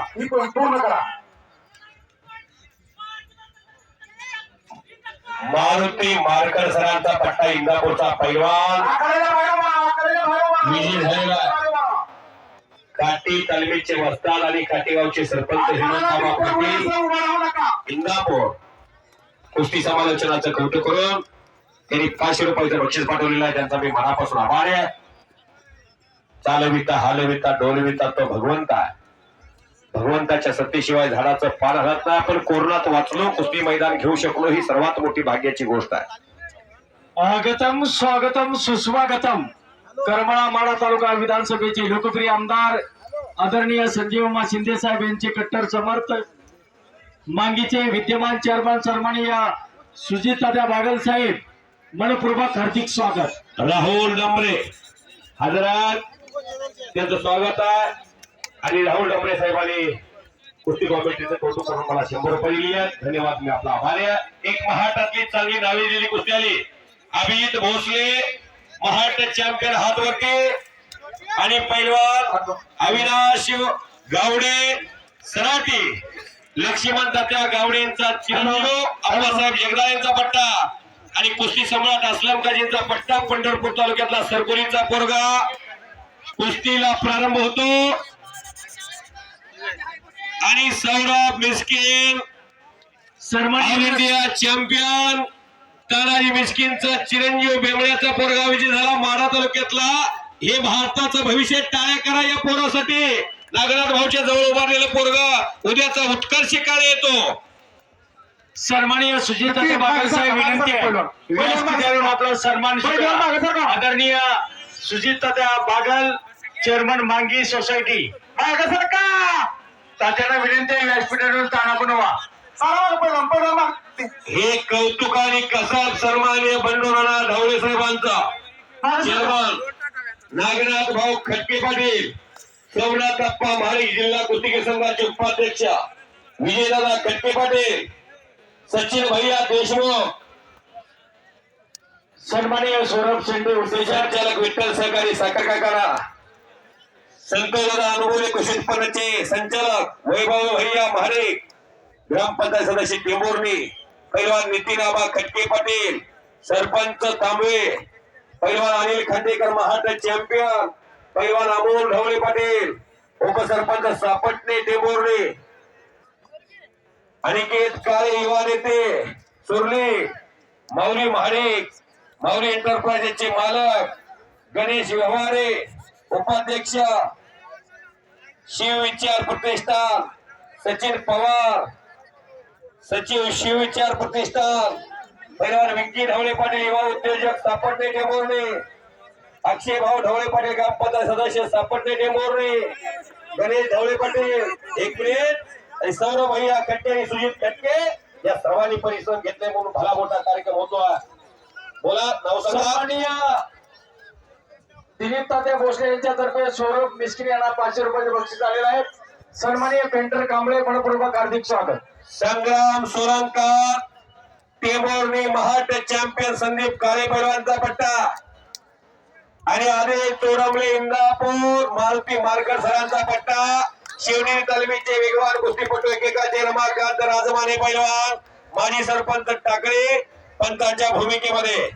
करा ही पूर्ण करा मारुती मारकर सरांचा पट्टा इंदापूरचा पैलवान. विजय झालेला. काटी तालमीचे वस्ताद आणि काटेगावचे सरपंच पाटील. इंदापूर. कुस्ती समालोचनाचं कौतुक करून त्यांनी पाचशे रुपयाचं बक्षीस पाठवलेलं आहे. त्यांचा मी मनापासून आभार आहे. चालविता हालविता डोलविता तो भगवंत आहे. भगवंताच्या सत्तेशिवाय झाडाचं पान हलत नाही. आपण कोरोनात वाचलो कुस्ती मैदान घेऊ शकलो ही सर्वात मोठी भाग्याची गोष्ट आहे. स्वागतम स्वागतम सुस्वागतम. करमाळा माडा तालुका विधानसभेचे लोकप्रिय आमदार आदरणीय संजीवमा शिंदे साहेब यांचे कट्टर समर्थक मांगीचे विद्यमान चेअरमन सन्माननीय सुजित तात्या बागल साहेब मनपूर्वक हार्दिक स्वागत. राहुल डंबरे हजरात. त्यांचं स्वागत आहे. आणि राहुल डंबरे साहेबांनी कुस्ती कॉमेंट्रीचं कौतुक करून मला शंभर रुपये दिली. आहेत धन्यवाद मी आपला आभार आहे. एक महाटातली चांगली नावेलेली कुस्ती आली. अभिजित भोसले महाराष्ट्र चॅम्पियन हातवरती. आणि पैलवान अविनाश गावडे सराटी. लक्ष्मण तात्या गावडे यांचा चिरंजीव अप्पासाहेब जगदा यांचा पट्टा. आणि कुस्ती सम्राट असलम काजींचा पट्टा पंढरपूर तालुक्यातला सरकोलीचा पोरगा. कुस्तीला प्रारंभ होतो. आणि Saurabh Miskin. All India champion. Tanaji मिस्किनचा चिरंजीव बेमळ्याचा पोरगा विजय झाला माढा तालुक्यातला. हे भारताचं भविष्य टाळ्या करा या पोरासाठी. नागनाथ भाऊच्या जवळ उभारलेलं पोरगा उद्याचा उत्कर्ष काळ येतो. सन्माननीय सुजित तात्या बागल साहेब विनंती आहे. व्यासपीठावरून आपला सन्मान स्वीकारा. आदरणीय सुजित तात्या बागल चेअरमन मांगी सोसायटी. मागं तात्यांना विनंती आहे व्यासपीठावरून ताणा बनवा. हे कौतुक आणि कसाब सन्मान्य बंडोराणा ढवळे साहेबांचा. चेअरमन नागनाथ भाऊ खटके पाटील सोमनाथ अप्पा महारी जिल्हा कुस्तिके संघाचे उपाध्यक्ष विजयदादा खटके पाटील सचिन भैया देशमुख सन्माननीय सौरभ शेंडे उद्देशक चालक विठ्ठल सहकारी साखर कारखाना संतोषदादा अनुभवी कृषी उत्पन्नाचे संचालक वैभव भैया महारे ग्रामपंचायत सदस्य टेंभुर्णी पैलवान नितीन आबा खटके पाटील सरपंच तांबे पैलवान अनिल खांडेकर महाराष्ट्र चॅम्पियन पैलवान अमोल ढवळे पाटील उपसरपंच सापटणे टेंभुर्णी अनिकेत काळे युवा नेते सुरली माऊली महाडिक माऊली एंटरप्राइजेसचे मालक गणेश व्यवहारे उपाध्यक्ष शिवविचार प्रतिष्ठान सचिन पवार सचिव शिवविचार प्रतिष्ठान परिवार विक्की ढवळे पाटील युवा उद्योजक सापडणे टेंभुर्णी अक्षय भाऊ ढवळे पाटील ग्रामपंचायत सदस्य सापडणे टेंभुर्णी गणेश ढवळे पाटील एक मिनिट. आणि सौरभ भैया खट्टे आणि सुजित खटके या सर्वांनी परिश्रम घेतले म्हणून भला मोठा कार्यक्रम होतो बोला नाव दिलीप तात्या भोसले यांच्यातर्फे सौरभ मिस्किन यांना पाचशे रुपयाचे बक्षीस आलेलं आहे. सन्माननीय पेंटर कांबळे मनपूर्वक हार्दिक स्वागत. संग्राम सोलंकर टेबोर्नी महाट चॅम्पियन संदीप काळे पैलवानचा पट्टा. आणि आदेश तोडमले इंदापूर मारुती मारकर सरांचा पट्टा. शिवनेरी तालमीचे वेगवान कुस्तीपटू एकेकाचे रमाकांत राजमाने पैलवान माजी सरपंच टाकळे पंतांच्या भूमिकेमध्ये.